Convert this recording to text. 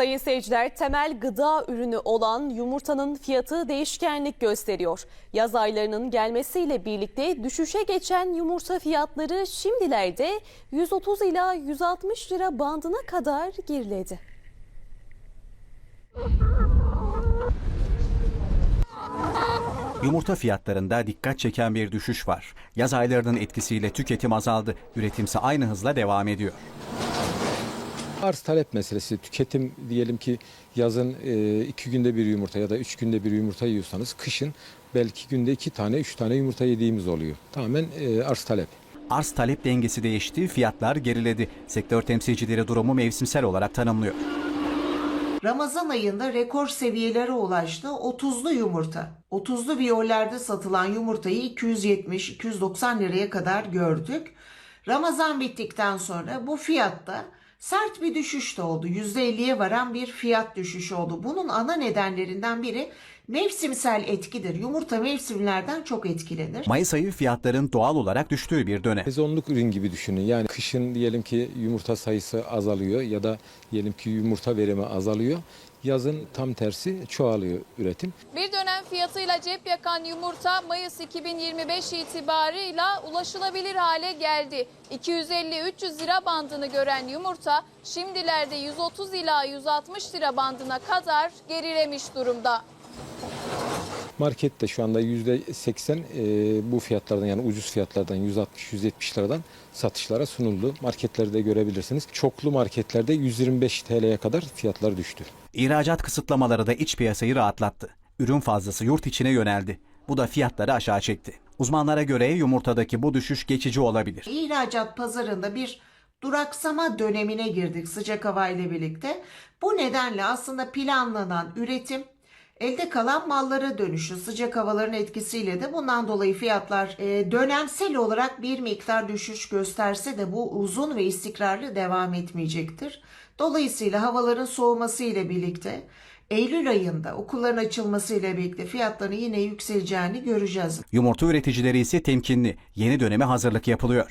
Sayın seyirciler temel gıda ürünü olan yumurtanın fiyatı değişkenlik gösteriyor. Yaz aylarının gelmesiyle birlikte düşüşe geçen yumurta fiyatları şimdilerde 130 ila 160 lira bandına kadar geriledi. Yumurta fiyatlarında dikkat çeken bir düşüş var. Yaz aylarının etkisiyle tüketim azaldı. Üretimse aynı hızla devam ediyor. Arz talep meselesi. Tüketim diyelim ki yazın e, iki günde bir yumurta ya da üç günde bir yumurta yiyorsanız kışın belki günde iki tane üç tane yumurta yediğimiz oluyor. Tamamen e, arz talep. Arz talep dengesi değişti, fiyatlar geriledi. Sektör temsilcileri durumu mevsimsel olarak tanımlıyor. Ramazan ayında rekor seviyelere ulaştı 30'lu yumurta. 30'lu viyollerde satılan yumurtayı 270-290 liraya kadar gördük. Ramazan bittikten sonra bu fiyatta sert bir düşüş de oldu. %50'ye varan bir fiyat düşüşü oldu. Bunun ana nedenlerinden biri mevsimsel etkidir. Yumurta mevsimlerden çok etkilenir. Mayıs ayı fiyatların doğal olarak düştüğü bir dönem. Sezonluk ürün gibi düşünün. Yani kışın diyelim ki yumurta sayısı azalıyor ya da diyelim ki yumurta verimi azalıyor. Yazın tam tersi çoğalıyor üretim. Bir dönem fiyatıyla cep yakan yumurta Mayıs 2025 itibarıyla ulaşılabilir hale geldi. 250-300 lira bandını gören yumurta şimdilerde 130 ila 160 lira bandına kadar gerilemiş durumda. Markette şu anda %80 e, bu fiyatlardan yani ucuz fiyatlardan 160-170 liradan satışlara sunuldu. Marketlerde görebilirsiniz. Çoklu marketlerde 125 TL'ye kadar fiyatlar düştü. İhracat kısıtlamaları da iç piyasayı rahatlattı. Ürün fazlası yurt içine yöneldi. Bu da fiyatları aşağı çekti. Uzmanlara göre yumurtadaki bu düşüş geçici olabilir. İhracat pazarında bir duraksama dönemine girdik sıcak hava ile birlikte. Bu nedenle aslında planlanan üretim elde kalan mallara dönüşü sıcak havaların etkisiyle de bundan dolayı fiyatlar e, dönemsel olarak bir miktar düşüş gösterse de bu uzun ve istikrarlı devam etmeyecektir. Dolayısıyla havaların soğuması ile birlikte Eylül ayında okulların açılması ile birlikte fiyatların yine yükseleceğini göreceğiz. Yumurta üreticileri ise temkinli. Yeni döneme hazırlık yapılıyor.